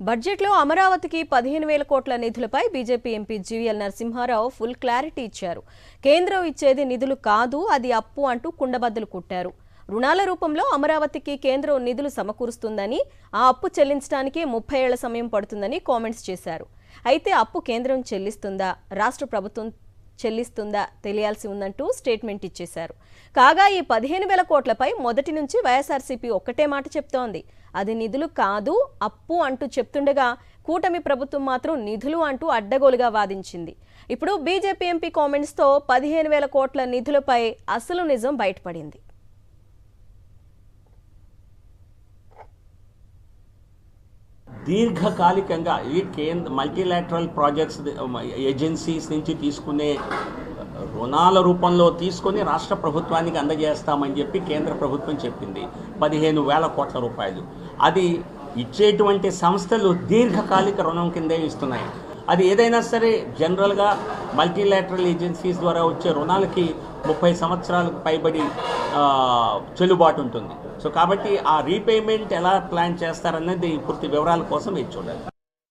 బడ్జెట్లో అమరావతికి పదిహేను వేల కోట్ల నిధులపై BJP MP GVL Narasimha Rao full clarity ఇచ్చారు. కేంద్రం ఇచ్చేది నిధులు కాదు అది అప్పు అంటూ కుండబద్దలు కుట్టారు. రుణాల రూపంలో అమరావతికి కేంద్రం నిధులు సమకూరుస్తుందని ఆ అప్పు చెల్లించడానికి ముప్పై ఏళ్ళ సమయం పడుతుందని కామెంట్స్ చేశారు. అయితే అప్పు కేంద్రం చెల్లిస్తుందా? రాష్ట్ర ప్రభుత్వం చెల్లిస్తుందా తెలియాల్సి ఉందంటూ స్టేట్మెంట్ ఇచ్చేశారు. కాగా ఈ పదిహేను వేల కోట్లపై మొదటి నుంచి వైఎస్ఆర్సీపీ ఒక్కటే మాట చెప్తోంది. అది నిధులు కాదు అప్పు అంటూ చెప్తుండగా కూటమి ప్రభుత్వం మాత్రం నిధులు అంటూ అడ్డగోలుగా వాదించింది. ఇప్పుడు బీజేపీ ఎంపీ కామెంట్స్తో పదిహేను వేల కోట్ల నిధులపై అసలు నిజం బయటపడింది. దీర్ఘకాలికంగా ఈ కేంద్ర మల్టీలాటరల్ ప్రాజెక్ట్స్ ఏజెన్సీస్ నుంచి తీసుకునే రుణాల రూపంలో తీసుకొని రాష్ట్ర ప్రభుత్వానికి అందజేస్తామని చెప్పి కేంద్ర ప్రభుత్వం చెప్పింది. పదిహేను వేల కోట్ల రూపాయలు. అది ఇచ్చేటువంటి సంస్థలు దీర్ఘకాలిక రుణం కిందే ఇస్తున్నాయి. అది ఏదైనా సరే జనరల్గా మల్టీలాటరల్ ఏజెన్సీస్ ద్వారా వచ్చే రుణాలకి ముప్పై సంవత్సరాలకు పైబడి చెల్లుబాటు ఉంటుంది. సో కాబట్టి ఆ రీపేమెంట్ ఎలా ప్లాన్ చేస్తారనేది పూర్తి వివరాల కోసం మీరు చూడాలి